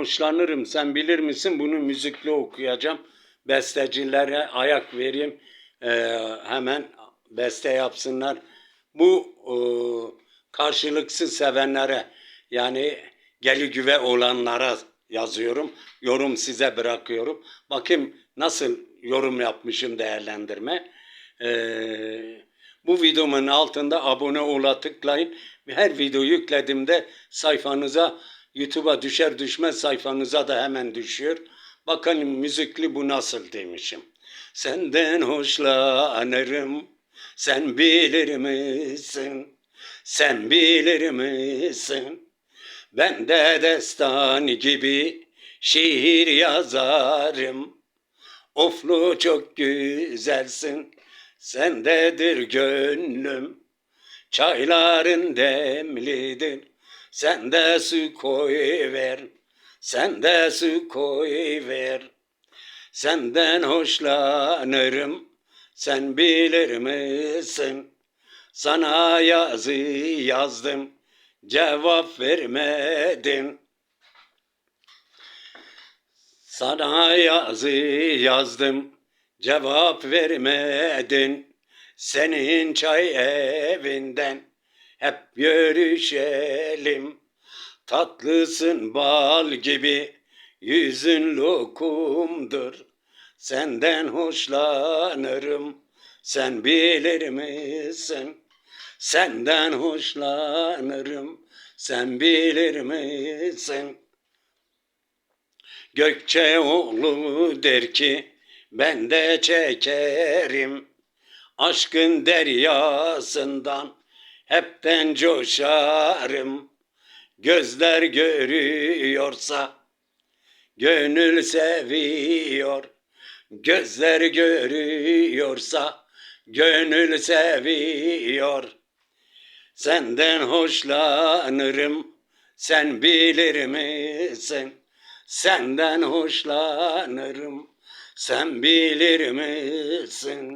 hoşlanırım. Sen bilir misin? Bunu müzikli okuyacağım. Bestecilere ayak vereyim. Ee, hemen beste yapsınlar. Bu e, karşılıksız sevenlere yani geli güve olanlara yazıyorum. Yorum size bırakıyorum. Bakayım nasıl yorum yapmışım değerlendirme. Ee, bu videomun altında abone ola tıklayın. Her video yüklediğimde sayfanıza YouTube'a düşer düşmez sayfanıza da hemen düşüyor. Bakın müzikli bu nasıl demişim. Senden hoşlanırım. Sen bilir misin? Sen bilir misin? Ben de destan gibi şiir yazarım. Oflu çok güzelsin, sendedir gönlüm. Çayların demlidir, sen de su koy ver, sen de su koy ver. Senden hoşlanırım, sen bilir misin? Sana yazı yazdım, cevap vermedin. Sana yazı yazdım, cevap vermedin. Senin çay evinden hep görüşelim. Tatlısın bal gibi, yüzün lokumdur. Senden hoşlanırım, sen bilir misin? Senden hoşlanırım, sen bilir misin? Gökçeoğlu der ki ben de çekerim aşkın deryasından hepten coşarım. Gözler görüyorsa gönül seviyor. Gözler görüyorsa gönül seviyor. Senden hoşlanırım, sen bilir misin? Senden hoşlanırım, sen bilir misin?